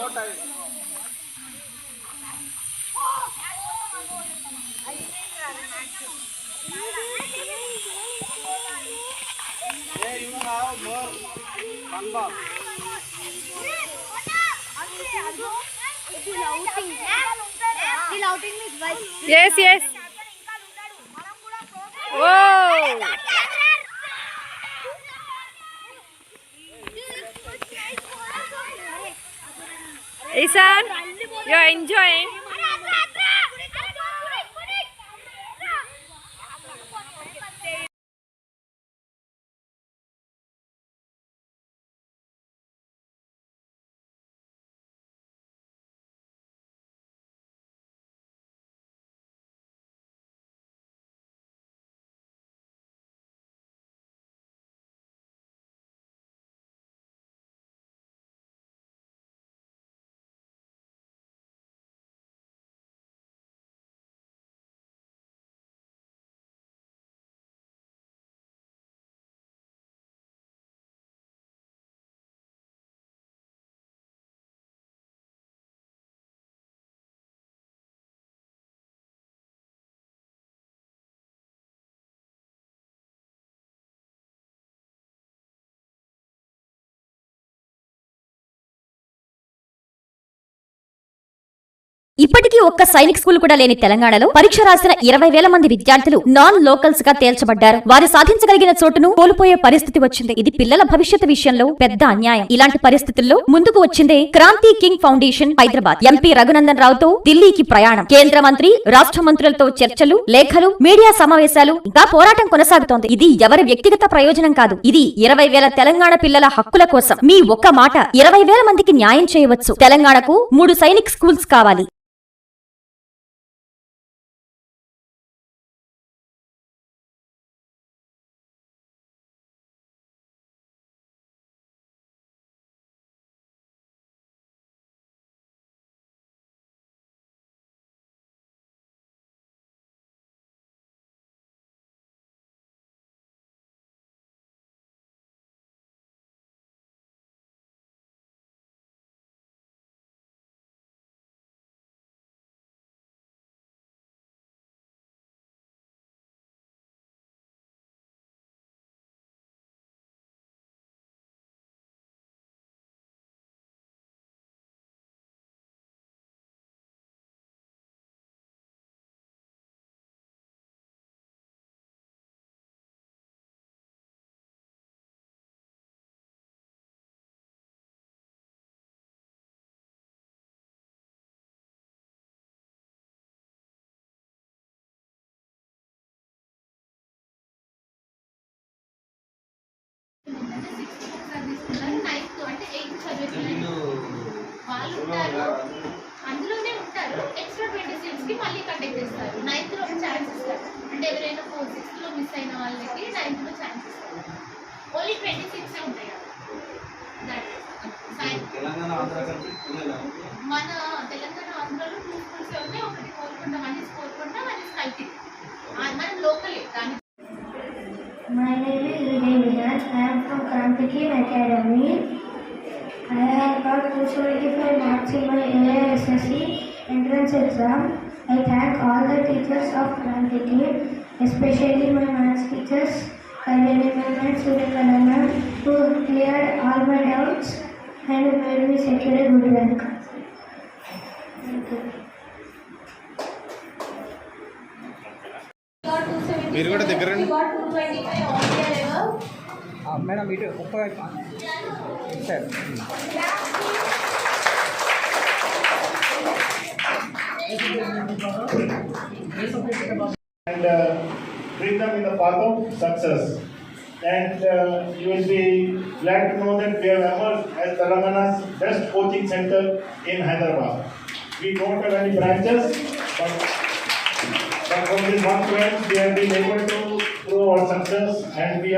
Hey, you have more fun ball. Yes, yes. Sir, you are enjoying. ఇప్పటికీ ఒక్క Sainik school కూడా లేని తెలంగాణలో పరీక్ష రాసిన ఇరవై వేల మంది విద్యార్థులు నాన్ లోకల్స్గా తేల్చబడ్డారు. వారు సాధించగలిగిన చోటును కోల్పోయే పరిస్థితి వచ్చింది. ఇది పిల్లల భవిష్యత్తు విషయంలో పెద్ద అన్యాయం. ఇలాంటి పరిస్థితుల్లో ముందుకు వచ్చిందే Kranti king foundation Hyderabad. MP Raghunandan రావుతో ఢిల్లీకి ప్రయాణం. కేంద్ర మంత్రి రాష్ట్ర మంత్రులతో చర్చలు లేఖలు మీడియా సమావేశాలు ఇంకా పోరాటం కొనసాగుతోంది. ఇది ఎవరి వ్యక్తిగత ప్రయోజనం కాదు. ఇది ఇరవై వేల తెలంగాణ పిల్లల హక్కుల కోసం. మీ ఒక్క మాట ఇరవై వేల మందికి న్యాయం చేయవచ్చు. తెలంగాణకు మూడు సైనిక్ స్కూల్స్ కావాలి. వాళ్ళు ఉంటారు అందులోనే ఉంటారు. ఎక్స్ట్రా ట్వంటీ సిక్స్కి మళ్ళీ కండక్ట్ చేస్తారు. నైన్త్లో ఛాన్స్ ఇస్తారు. అంటే ఎవరైనా ఫోర్ సిక్స్త్లో మిస్ అయిన వాళ్ళకి నైన్త్లో ఛాన్స్ ఇస్తారు. ఓన్లీ ట్వంటీ సిక్స్ ఉంటాయి. పుణేలో మన Telangana Vijay Vilas. I am from Krantikin Academy. I have got 275 marks in my AISSC entrance exam. I thank all the teachers of Krantikin, especially my maths teachers, Kalyani ma'am and Suryakala ma'am, who cleared all my doubts and made me secure a good rank. Thank you. మీరు కూడా దగ్గర and uh, bring them in the path of success. And uh, you will be glad to know that we have emerged as Telangana's best coaching center in Hyderabad. We don't have any branches, but, but from this one friend, we have been able to prove our success and we